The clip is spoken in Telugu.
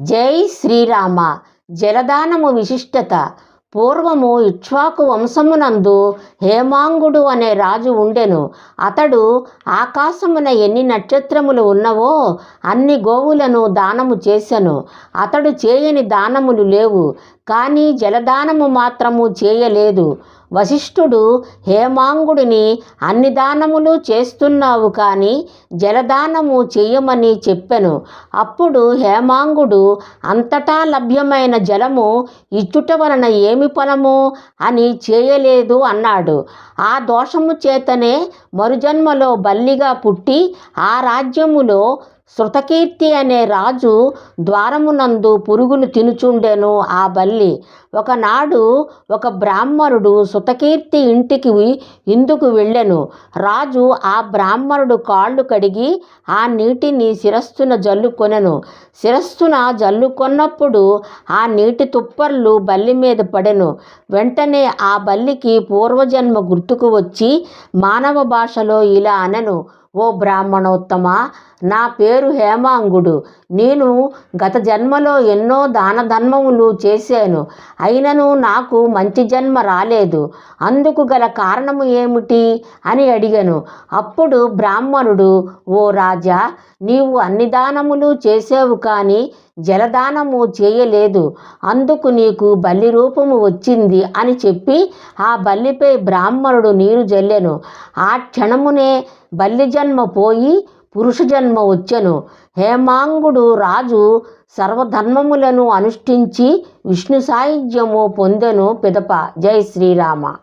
జై శ్రీరామ. జలదానము విశిష్టత. పూర్వము ఇక్ష్వాకు వంశమునందు హేమాంగుడు అనే రాజు ఉండెను. అతడు ఆకాశమున ఎన్ని నక్షత్రములు ఉన్నవో అన్ని గోవులను దానము చేసెను. అతడు చేయని దానములు లేవు. కానీ జలదానము మాత్రము చేయలేదు. వశిష్ఠుడు హేమాంగుడిని అన్ని దానములు చేస్తున్నావు కానీ జలదానము చెయ్యమని చెప్పెను. అప్పుడు హేమాంగుడు అంతటా లభ్యమైన జలము ఇచ్చుట వలన ఏమి ఫలము అని చేయలేదు అన్నాడు. ఆ దోషము చేతనే మరుజన్మలో బల్లిగా పుట్టి ఆ రాజ్యములో శృతకీర్తి అనే రాజు ద్వారమునందు పురుగులు తినుచుండెను ఆ బల్లి. ఒకనాడు ఒక బ్రాహ్మణుడు శృతకీర్తి ఇంటికి ఇందుకు వెళ్ళెను. రాజు ఆ బ్రాహ్మణుడు కాళ్ళు కడిగి ఆ నీటిని శిరస్సున జల్లుకొనెను. శిరస్సున జల్లుకొన్నప్పుడు ఆ నీటి తుప్పర్లు బల్లి మీద పడెను. వెంటనే ఆ బల్లికి పూర్వజన్మ గుర్తుకు వచ్చి మానవ భాషలో ఇలా అనెను. ఓ బ్రాహ్మణోత్తమ నా పేరు హేమాంగుడు. నేను గత జన్మలో ఎన్నో దాన ధర్మములు చేశాను. అయినను నాకు మంచి జన్మ రాలేదు. అందుకు గల కారణము ఏమిటి అని అడిగాను. అప్పుడు బ్రాహ్మణుడు ఓ రాజా నీవు అన్ని దానములు చేసావు కానీ జలదానము చేయలేదు. అందుకు నీకు బల్లి రూపము వచ్చింది అని చెప్పి ఆ బల్లిపై బ్రాహ్మణుడు నీరు జల్లెను. ఆ క్షణమునే బల్లి జన్మ పోయి పురుష జన్మ వచ్చెను. హేమాంగుడు రాజు సర్వధర్మములను అనుష్ఠించి విష్ణు సాయుధ్యము పొందెను పిదప. జై శ్రీరామ.